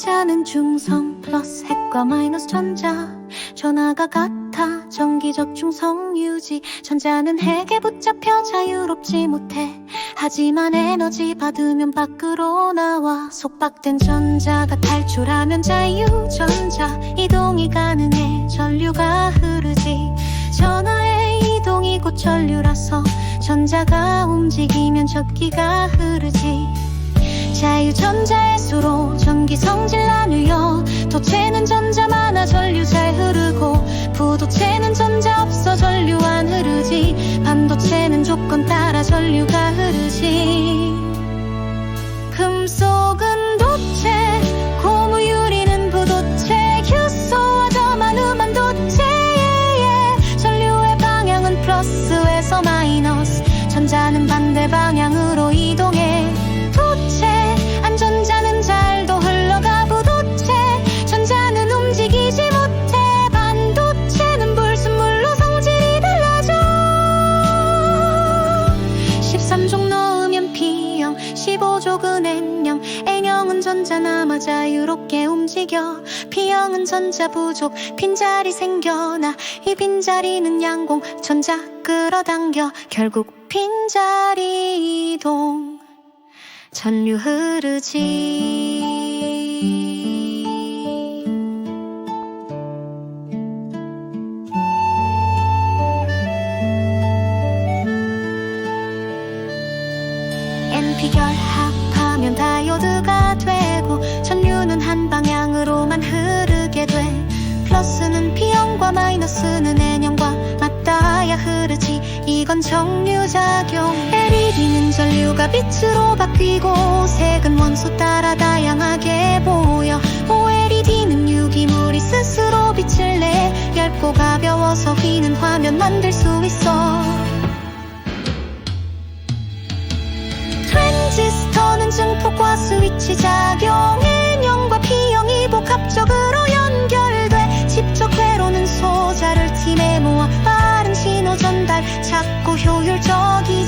전자는 중성 플러스 핵과 마이너스 전자. 전화가 같아 정기적 중성 유지. 전자는 핵에 붙잡혀 자유롭지 못해. 하지만 에너지 받으면 밖으로 나와. 속박된 전자가 탈출하면 자유 전자. 이동이 가능해 전류가 흐르지. 전하의 이동이 곧 전류라서 전자가 움직이면 전기가 흐르지 자유전자의 수로 전기 성질 나누어 도체는 전자 많아 전류 잘 흐르고 부도체는 전자 없어 전류 안 흐르지 반도체는 조건 따라 전류가 흐르지 금속은 도체 고무 유리는 부도체 규소와 저만 음반도체 전류의 방향은 플러스에서 마이너스 전자는 반대 방향으로 15족은 N형 N형은 전자 남아 자유롭게 움직여. P형은 전자 부족. 빈자리 생겨나. 이 빈자리는 양공 전자 끌어당겨. 결국 빈자리 이동. 전류 흐르지 NP 결합하면 다이오드가 되고 전류는 한 방향으로만 흐르게 돼. 플러스는 P형과 마이너스는 N형과 맞닿아야 흐르지. 이건 정류작용. LED는 전류가 빛으로 바뀌고 색은 원소 따라 다양하게 보여. OLED는 유기물이 스스로 빛을 내. 얇고 가벼워서 휘는 화면 만들 수 있어 증폭과 스위치 작용 인형과 B형이 복합적으로 연결돼 직접 괴로는 소자를 팀에 모아 빠른 신호 전달 작고 효율적인